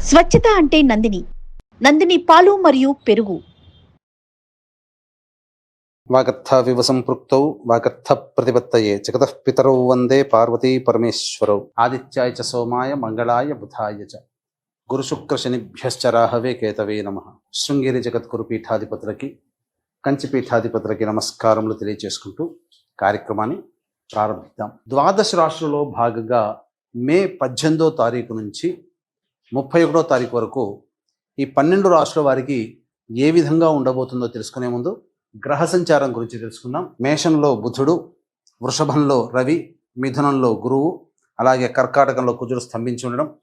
స్వచ్ఛత అంటే నందిని. నందిని పాలు మరియు పెరుగు. వాగర్థవివ సంపృక్తౌ వాగర్థ ప్రతిపత్తయే. జగత పితరౌ వందే పార్వతీ పరమేశ్వరౌ. ఆదిత్యాయ చ సోమాయ మంగళాయ బుధాయ చ. గురుశుక్ర శనిభ్యశ్చ రాహవే కేతవే నమ. శృంగేరి జగద్గురు పీఠాధిపతులకి కంచి పీఠాధిపతులకి నమస్కారములు తెలియజేసుకుంటూ కార్యక్రమాన్ని ప్రారంభిద్దాం. ద్వాదశ రాష్ట్రంలో భాగంగా మే పద్దెనిమిదో తారీఖు నుంచి ముప్పై ఒకటో తారీఖు వరకు ఈ పన్నెండు రాష్ట్రాల వారికి ఏ విధంగా ఉండబోతుందో తెలుసుకునే ముందు గ్రహ సంచారం గురించి తెలుసుకుందాం. మేషంలో బుధుడు వృషభంలో రవి మిథునంలో గురువు అలాగే కర్కాటకంలో కుజుడు స్తంభించి ఉండడం.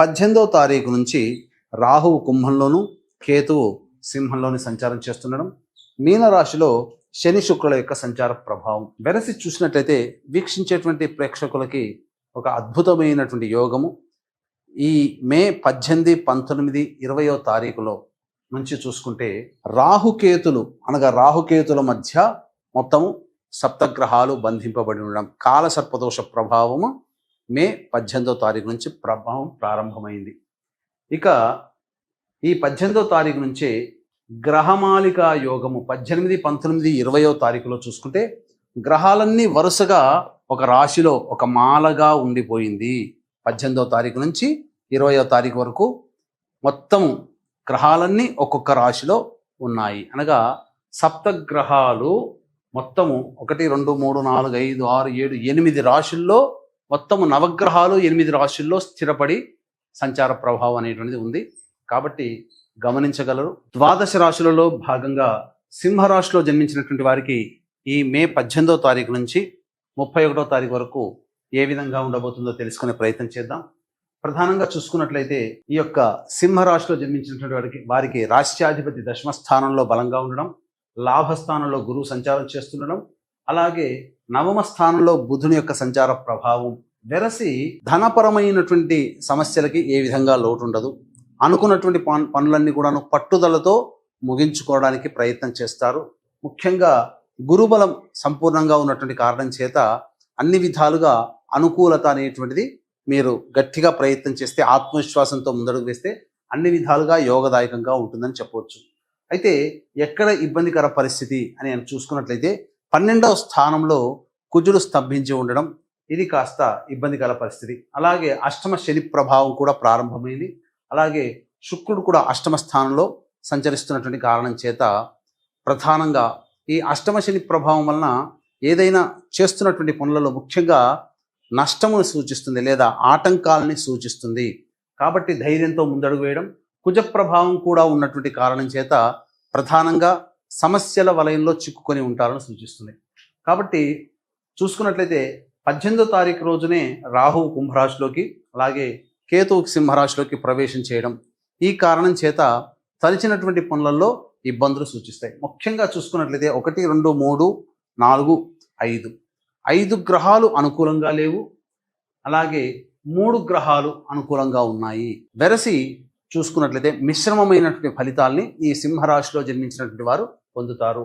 పద్దెనిమిదో తారీఖు నుంచి రాహువు కుంభంలోను కేతువు సింహంలోని సంచారం చేస్తుండడం. మీనరాశిలో శని శుక్రుల యొక్క సంచార ప్రభావం. వెరసి చూసినట్లయితే వీక్షించేటువంటి ప్రేక్షకులకి ఒక అద్భుతమైనటువంటి యోగము. ఈ మే పద్దెనిమిది పంతొమ్మిది ఇరవయో తారీఖులో నుంచి చూసుకుంటే రాహుకేతులు అనగా రాహుకేతుల మధ్య మొత్తము సప్తగ్రహాలు బంధింపబడి ఉండడం కాల సర్పదోష ప్రభావము మే పద్దెనిమిదో తారీఖు నుంచి ప్రభావం ప్రారంభమైంది. ఇక ఈ పద్దెనిమిదో తారీఖు నుంచే గ్రహమాలిక యోగము పద్దెనిమిది పంతొమ్మిది ఇరవయో తారీఖులో చూసుకుంటే గ్రహాలన్నీ వరుసగా ఒక రాశిలో ఒక మాలగా ఉండిపోయింది. పద్దెనిమిదో తారీఖు నుంచి ఇరవయో తారీఖు వరకు మొత్తం గ్రహాలన్నీ ఒక్కొక్క రాశిలో ఉన్నాయి. అనగా సప్తగ్రహాలు మొత్తము ఒకటి రెండు మూడు నాలుగు ఐదు ఆరు ఏడు ఎనిమిది రాశుల్లో మొత్తము నవగ్రహాలు ఎనిమిది రాశుల్లో స్థిరపడి సంచార ప్రభావం అనేటువంటిది ఉంది. కాబట్టి గమనించగలరు. ద్వాదశ రాశులలో భాగంగా సింహరాశిలో జన్మించినటువంటి వారికి ఈ మే పద్దెనిమిదో తారీఖు నుంచి ముప్పై ఒకటో తారీఖు వరకు ఏ విధంగా ఉండబోతుందో తెలుసుకునే ప్రయత్నం చేద్దాం. ప్రధానంగా చూసుకున్నట్లయితే ఈ యొక్క సింహరాశిలో జన్మించినటువంటి వారికి వారికి రాష్ట్రాధిపతి దశమ స్థానంలో బలంగా ఉండడం లాభస్థానంలో గురువు సంచారం చేస్తుండడం అలాగే నవమ స్థానంలో బుధుని యొక్క సంచార ప్రభావం వెరసి ధనపరమైనటువంటి సమస్యలకి ఏ విధంగా లోటు ఉండదు అనుకున్నటువంటి పన్- పనులన్నీ కూడాను పట్టుదలతో ముగించుకోవడానికి ప్రయత్నం చేస్తారు. ముఖ్యంగా గురుబలం సంపూర్ణంగా ఉన్నటువంటి కారణం చేత అన్ని విధాలుగా అనుకూలత అనేటువంటిది మీరు గట్టిగా ప్రయత్నం చేస్తే ఆత్మవిశ్వాసంతో ముందడుగు వేస్తే అన్ని విధాలుగా యోగదాయకంగా ఉంటుందని చెప్పవచ్చు. అయితే ఎక్కడ ఇబ్బందికర పరిస్థితి అని నేను చూసుకున్నట్లయితే పన్నెండవ స్థానంలో కుజుడు స్తంభించి ఉండడం ఇది కాస్త ఇబ్బందికర పరిస్థితి. అలాగే అష్టమ శని ప్రభావం కూడా ప్రారంభమైంది. అలాగే శుక్రుడు కూడా అష్టమ స్థానంలో సంచరిస్తున్నటువంటి కారణం చేత ప్రధానంగా ఈ అష్టమ శని ప్రభావం వలన ఏదైనా చేస్తున్నటువంటి పనులలో ముఖ్యంగా నష్టమును సూచిస్తుంది లేదా ఆటంకాలని సూచిస్తుంది. కాబట్టి ధైర్యంతో ముందడుగు వేయడం కుజ ప్రభావం కూడా ఉన్నటువంటి కారణం చేత ప్రధానంగా సమస్యల వలయంలో చిక్కుకొని ఉంటారని సూచిస్తుంది. కాబట్టి చూసుకున్నట్లయితే పద్దెనిమిదో తారీఖు రోజునే రాహువు కుంభరాశిలోకి అలాగే కేతువు సింహరాశిలోకి ప్రవేశం చేయడం ఈ కారణం చేత తలిచినటువంటి పనులలో ఇబ్బందులు సూచిస్తాయి. ముఖ్యంగా చూసుకున్నట్లయితే ఒకటి రెండు మూడు నాలుగు ఐదు. ఐదు గ్రహాలు అనుకూలంగా లేవు. అలాగే మూడు గ్రహాలు అనుకూలంగా ఉన్నాయి. వెరసి చూసుకున్నట్లయితే మిశ్రమమైనటువంటి ఫలితాల్ని ఈ సింహరాశిలో జన్మించినటువంటి వారు పొందుతారు.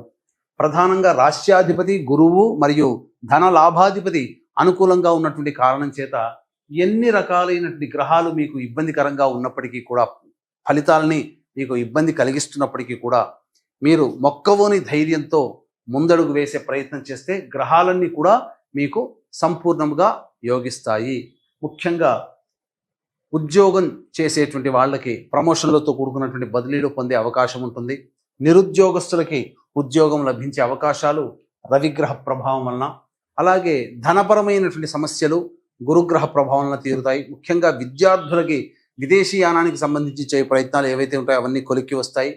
ప్రధానంగా రాష్ట్రాధిపతి గురువు మరియు ధన లాభాధిపతి అనుకూలంగా ఉన్నటువంటి కారణం చేత ఎన్ని రకాలైనటువంటి గ్రహాలు మీకు ఇబ్బందికరంగా ఉన్నప్పటికీ కూడా ఫలితాలని మీకు ఇబ్బంది కలిగిస్తున్నప్పటికీ కూడా మీరు మొక్కవోని ధైర్యంతో ముందడుగు వేసే ప్రయత్నం చేస్తే గ్రహాలన్నీ కూడా మీకు సంపూర్ణంగా యోగిస్తాయి. ముఖ్యంగా ఉద్యోగం చేసేటువంటి వాళ్ళకి ప్రమోషన్లతో కూడుకున్నటువంటి బదిలీలు పొందే అవకాశం ఉంటుంది. నిరుద్యోగస్తులకి ఉద్యోగం లభించే అవకాశాలు రవిగ్రహ ప్రభావం వలన అలాగే ధనపరమైనటువంటి సమస్యలు గురుగ్రహ ప్రభావం వలన తీరుతాయి. ముఖ్యంగా విద్యార్థులకి విదేశీయానానికి సంబంధించి చేయ ప్రయత్నాలు ఏవైతే ఉంటాయో అవన్నీ కొలిక్కి వస్తాయి.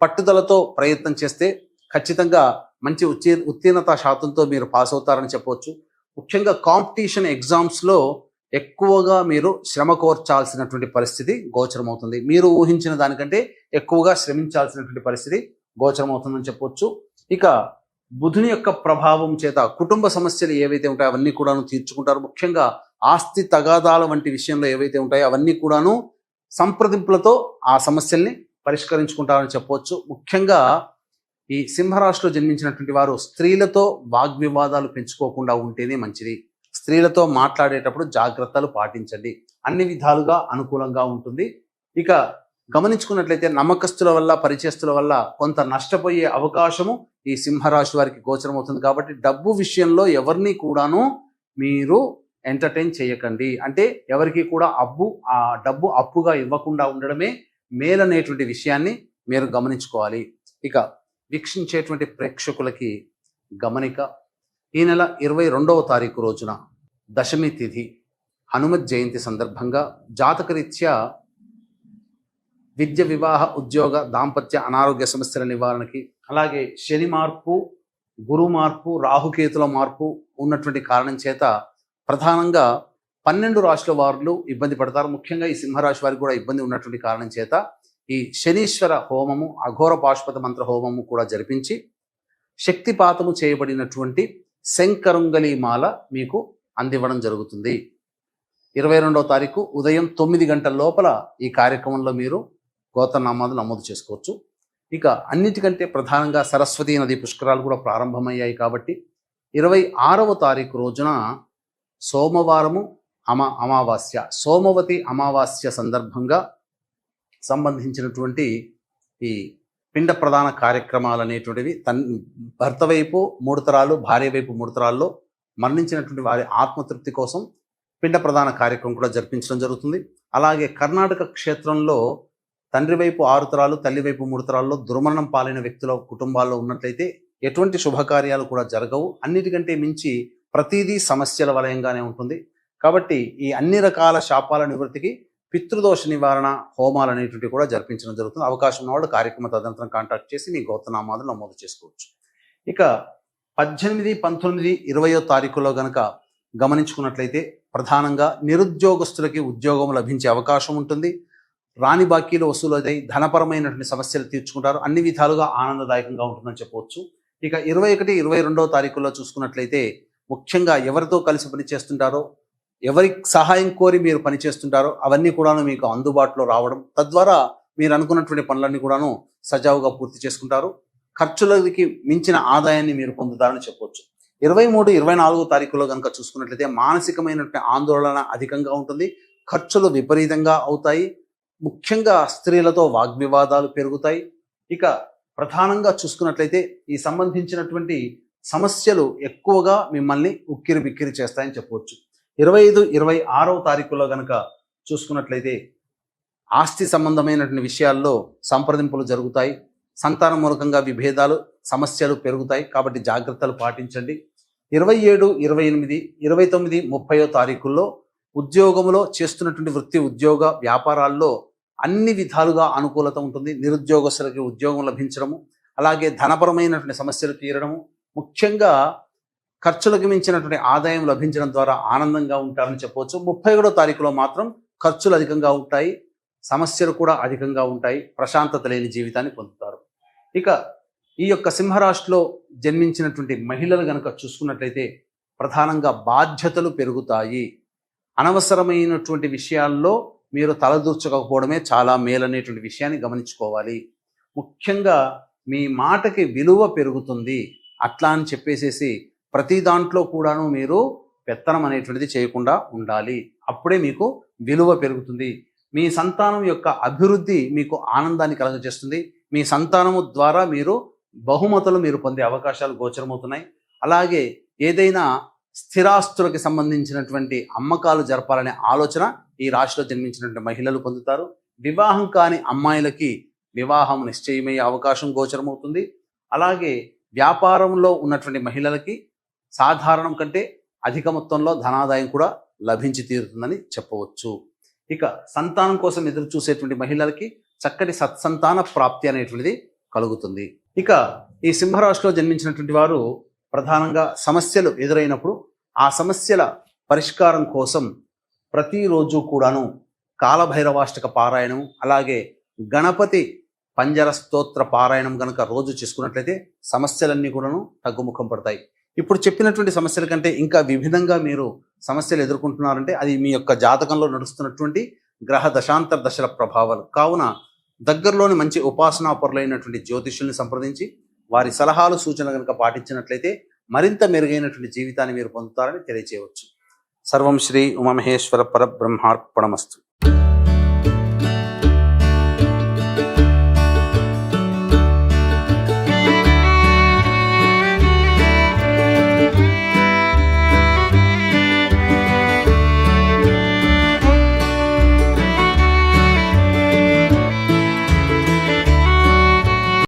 పట్టుదలతో ప్రయత్నం చేస్తే ఖచ్చితంగా మంచి ఉత్తీ ఉత్తీర్ణత శాతంతో మీరు పాస్ అవుతారని చెప్పవచ్చు. ముఖ్యంగా కాంపిటీషన్ ఎగ్జామ్స్లో ఎక్కువగా మీరు శ్రమ కోర్చాల్సినటువంటి పరిస్థితి గోచరమవుతుంది. మీరు ఊహించిన దానికంటే ఎక్కువగా శ్రమించాల్సినటువంటి పరిస్థితి గోచరమవుతుందని చెప్పొచ్చు ఇక బుధుని యొక్క ప్రభావం చేత కుటుంబ సమస్యలు ఏవైతే ఉంటాయో అవన్నీ కూడాను తీర్చుకుంటారు. ముఖ్యంగా ఆస్తి తగాదాల వంటి విషయంలో ఏవైతే ఉంటాయో అవన్నీ కూడాను సంప్రదింపులతో ఆ సమస్యల్ని పరిష్కరించుకుంటారని చెప్పవచ్చు. ముఖ్యంగా ఈ సింహరాశిలో జన్మించినటువంటి వారు స్త్రీలతో వాగ్వివాదాలు పెంచుకోకుండా ఉంటేనే మంచిది. స్త్రీలతో మాట్లాడేటప్పుడు జాగ్రత్తలు పాటించండి. అన్ని విధాలుగా అనుకూలంగా ఉంటుంది. ఇక గమనించుకున్నట్లయితే నమ్మకస్తుల వల్ల పరిచయస్తుల వల్ల కొంత నష్టపోయే అవకాశము ఈ సింహరాశి వారికి గోచరమవుతుంది కాబట్టి డబ్బు విషయంలో ఎవరిని కూడాను మీరు ఎంటర్టైన్ చేయకండి. అంటే ఎవరికి కూడా అబ్బు ఆ డబ్బు అప్పుగా ఇవ్వకుండా ఉండడమే మేలనేటువంటి విషయాన్ని మీరు గమనించుకోవాలి. ఇక వీక్షించేటువంటి ప్రేక్షకులకి గమనిక. ఈ నెల ఇరవై రెండవ తారీఖు రోజున దశమి తిథి హనుమత్ జయంతి సందర్భంగా జాతకరీత్యా విద్య వివాహ ఉద్యోగ దాంపత్య అనారోగ్య సమస్యల నివారణకి అలాగే శని మార్పు గురు మార్పు రాహుకేతుల మార్పు ఉన్నటువంటి కారణం చేత ప్రధానంగా పన్నెండు రాశుల వారు ఇబ్బంది పడతారు. ముఖ్యంగా ఈ సింహరాశి వారికి కూడా ఇబ్బంది ఉన్నటువంటి కారణం చేత ఈ శనీశ్వర హోమము అఘోర పాశుపత మంత్ర హోమము కూడా జరిపించి శక్తిపాతము చేయబడినటువంటి శంకరుంగలి మాల మీకు అందివ్వడం జరుగుతుంది. ఇరవై రెండవ తారీఖు ఉదయం తొమ్మిది గంటల లోపల ఈ కార్యక్రమంలో మీరు గోతనామాలు నమోదు చేసుకోవచ్చు. ఇక అన్నిటికంటే ప్రధానంగా సరస్వతీ నది పుష్కరాలు కూడా ప్రారంభమయ్యాయి కాబట్టి ఇరవై ఆరవ తారీఖు రోజున సోమవారము అమ అమావాస్య సోమవతి అమావాస్య సందర్భంగా సంబంధించినటువంటి ఈ పిండ ప్రధాన కార్యక్రమాలు అనేటువంటివి తన్ భర్త వైపు మూడు తరాలు భార్య వైపు మూడు తరాల్లో మరణించినటువంటి వారి ఆత్మతృప్తి కోసం పిండ ప్రధాన కార్యక్రమం కూడా జరిపించడం జరుగుతుంది. అలాగే కర్ణాటక క్షేత్రంలో తండ్రి వైపు ఆరు తరాలు తల్లి వైపు మూడు తరాల్లో దుర్మరణం పాలైన వ్యక్తుల కుటుంబాల్లో ఉన్నట్లయితే ఎటువంటి శుభకార్యాలు కూడా జరగవు. అన్నిటికంటే మించి ప్రతిదీ సమస్యల వలయంగానే ఉంటుంది. కాబట్టి ఈ అన్ని రకాల శాపాల నివృత్తికి పితృదోష నివారణ హోమాలు అనేటువంటివి కూడా జరిపించడం జరుగుతుంది. అవకాశం ఉన్నవాడు కార్యక్రమ తదనంతరం కాంటాక్ట్ చేసి మీ గోత్రనామాలు నమోదు చేసుకోవచ్చు. ఇక పద్దెనిమిది పంతొమ్మిది ఇరవయో తారీఖులో గనక గమనించుకున్నట్లయితే ప్రధానంగా నిరుద్యోగస్తులకి ఉద్యోగం లభించే అవకాశం ఉంటుంది. రాని బాకీలు వసూలైతే ధనపరమైనటువంటి సమస్యలు తీర్చుకుంటారు. అన్ని విధాలుగా ఆనందదాయకంగా ఉంటుందని చెప్పవచ్చు. ఇక ఇరవై ఒకటి ఇరవై రెండవ తారీఖుల్లో చూసుకున్నట్లయితే ముఖ్యంగా ఎవరితో కలిసి పనిచేస్తుంటారో ఎవరి సహాయం కోరి మీరు పనిచేస్తుంటారో అవన్నీ కూడాను మీకు అందుబాటులో రావడం తద్వారా మీరు అనుకున్నటువంటి పనులన్నీ కూడాను సజావుగా పూర్తి చేసుకుంటారు. ఖర్చులకి మించిన ఆదాయాన్ని మీరు పొందుతారని చెప్పవచ్చు ఇరవై మూడు ఇరవై నాలుగు తారీఖులో కనుక చూసుకున్నట్లయితే మానసికమైనటువంటి ఆందోళన అధికంగా ఉంటుంది. ఖర్చులు విపరీతంగా అవుతాయి. ముఖ్యంగా స్త్రీలతో వాగ్వివాదాలు పెరుగుతాయి. ఇక ప్రధానంగా చూసుకున్నట్లయితే ఈ సంబంధించినటువంటి సమస్యలు ఎక్కువగా మిమ్మల్ని ఉక్కిరి బిక్కిరి చేస్తాయని చెప్పవచ్చు ఇరవై ఐదు ఇరవై ఆరవ తారీఖులో కనుక చూసుకున్నట్లయితే ఆస్తి సంబంధమైనటువంటి విషయాల్లో సంప్రదింపులు జరుగుతాయి. సంతాన మూలకంగా విభేదాలు సమస్యలు పెరుగుతాయి. కాబట్టి జాగ్రత్తలు పాటించండి. ఇరవై ఏడు ఇరవై ఎనిమిది ఇరవై తొమ్మిది ముప్పయో తారీఖుల్లో ఉద్యోగంలో చేస్తున్నటువంటి వృత్తి ఉద్యోగ వ్యాపారాల్లో అన్ని విధాలుగా అనుకూలత ఉంటుంది. నిరుద్యోగస్తులకి ఉద్యోగం లభించడము అలాగే ధనపరమైనటువంటి సమస్యలు తీరడము ముఖ్యంగా ఖర్చులకు మించినటువంటి ఆదాయం లభించడం ద్వారా ఆనందంగా ఉంటారని చెప్పవచ్చు. ముప్పై ఒకటో తారీఖులో మాత్రం ఖర్చులు అధికంగా ఉంటాయి సమస్యలు కూడా అధికంగా ఉంటాయి ప్రశాంతత లేని జీవితాన్ని పొందుతారు. ఇక ఈ యొక్క సింహరాశిలో జన్మించినటువంటి మహిళలు కనుక చూసుకున్నట్లయితే ప్రధానంగా బాధ్యతలు పెరుగుతాయి. అనవసరమైనటువంటి విషయాల్లో మీరు తలదూర్చకపోవడమే చాలా మేలనేటువంటి విషయాన్ని గమనించుకోవాలి. ముఖ్యంగా మీ మాటకి విలువ పెరుగుతుంది. అట్లా అని చెప్పేసేసి ప్రతి దాంట్లో కూడాను మీరు పెత్తనం అనేటువంటిది చేయకుండా ఉండాలి. అప్పుడే మీకు విలువ పెరుగుతుంది. మీ సంతానం యొక్క అభివృద్ధి మీకు ఆనందాన్ని కలగజేస్తుంది. మీ సంతానము ద్వారా మీరు బహుమతులు మీరు పొందే అవకాశాలు గోచరమవుతున్నాయి. అలాగే ఏదైనా స్థిరాస్తులకు సంబంధించినటువంటి అమ్మకాలు జరపాలనే ఆలోచన ఈ రాశిలో జన్మించినటువంటి మహిళలు పొందుతారు. వివాహం కాని అమ్మాయిలకి వివాహం నిశ్చయమయ్యే అవకాశం గోచరమవుతుంది. అలాగే వ్యాపారంలో ఉన్నటువంటి మహిళలకి సాధారణం కంటే అధిక మొత్తంలో ధనాదాయం కూడా లభించి తీరుతుందని చెప్పవచ్చు. ఇక సంతానం కోసం ఎదురు చూసేటువంటి మహిళలకి చక్కటి సత్సంతాన ప్రాప్తి అనేటువంటిది కలుగుతుంది. ఇక ఈ సింహరాశిలో జన్మించినటువంటి వారు ప్రధానంగా సమస్యలు ఎదురైనప్పుడు ఆ సమస్యల పరిష్కారం కోసం ప్రతిరోజు కూడాను కాలభైరవాష్టక పారాయణం అలాగే గణపతి పంజర స్తోత్ర పారాయణం గనక రోజు చేసుకున్నట్లయితే సమస్యలన్నీ కూడాను తగ్గుముఖం పడతాయి. ఇప్పుడు చెప్పినటువంటి సమస్యల కంటే ఇంకా విభిన్నంగా మీరు సమస్యలు ఎదుర్కొంటున్నారంటే అది మీ యొక్క జాతకంలో నడుస్తున్నటువంటి గ్రహ దశాంతర దశల ప్రభావాలు. కావున దగ్గరలోని మంచి ఉపాసనా పరులైనటువంటి జ్యోతిష్యుల్ని సంప్రదించి వారి సలహాలు సూచనలు కనుక పాటించినట్లయితే మరింత మెరుగైనటువంటి జీవితాన్ని మీరు పొందుతారని తెలియచేయవచ్చు. సర్వం శ్రీ ఉమామహేశ్వర పరబ్రహ్మార్పణమస్తు.